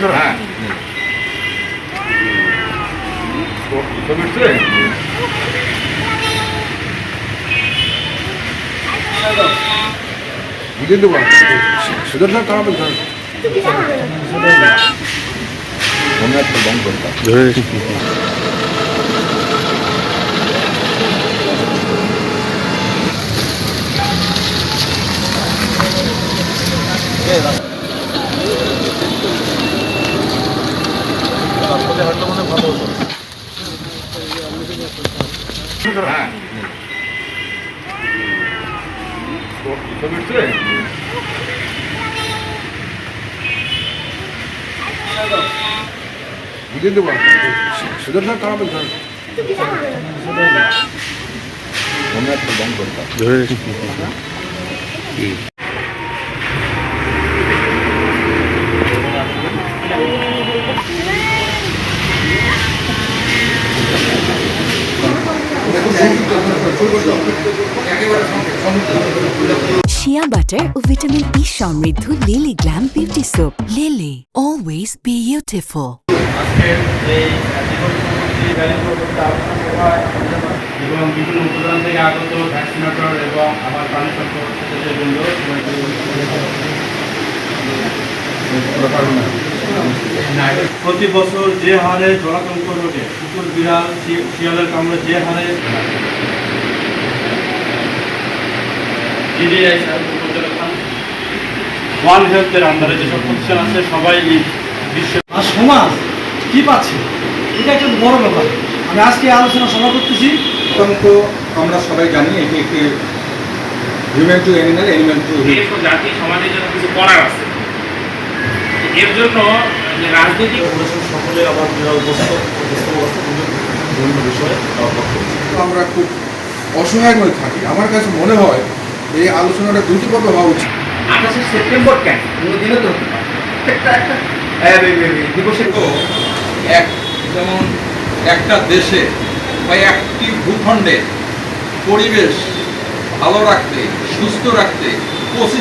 힘들어. 아. 네. 네. 이젠도 봐. 수전산 까면 돼. 뭔가 좀 너무 그렇다. 네. Yeah, that's 나쁘지 않다고 생각하고 이제도 막 수련산 가면 다 몸에 또 먹는 거니까. Shea butter ও vitamin E সমৃদ্ধ Lily glam beauty soap Lily always beautiful এবং বিভিন্ন উপদান থেকে আগত ভ্যাকসিনেটর এবং আমার প্রাণী সম্পদ প্রতি বছর যে হারে জলাতঙ্ক রোগে কুকুর বিড়াল শিয়ালের কামড়ে যে হারে ডিডিআই ওয়ান হেলথের আন্ডারে যেসব প্রতিষ্ঠান আছে সবাই এই বিশ্ব আর সমাজ কি পাচ্ছে? এটা একটা বড় ব্যাপার। আমি আজকে আলোচনা সভা করতেছি। অত্যন্ত আমরা সবাই জানি এটি একটি human to animal animal to জাতি সমাজের জন্য কিছু করার আছে। এর জন্য যে রাজনৈতিক সকলের বিভিন্ন বিষয়ে আমরা খুব অসহায় হয়ে থাকি। আমার কাছে মনে হয় এই আলোচনাটা দুটি পর্ব হওয়া উচিত। আঠাশে সেপ্টেম্বর কেন? কোনো দিনও তো হতে পারে। একটা একটা এ, এ, এ, এ, দিবসের তো। এক যেমন একটা দেশে বা একটি ভূখণ্ডে পরিবেশ ভালো রাখতে সুস্থ রাখতে পঁচিশ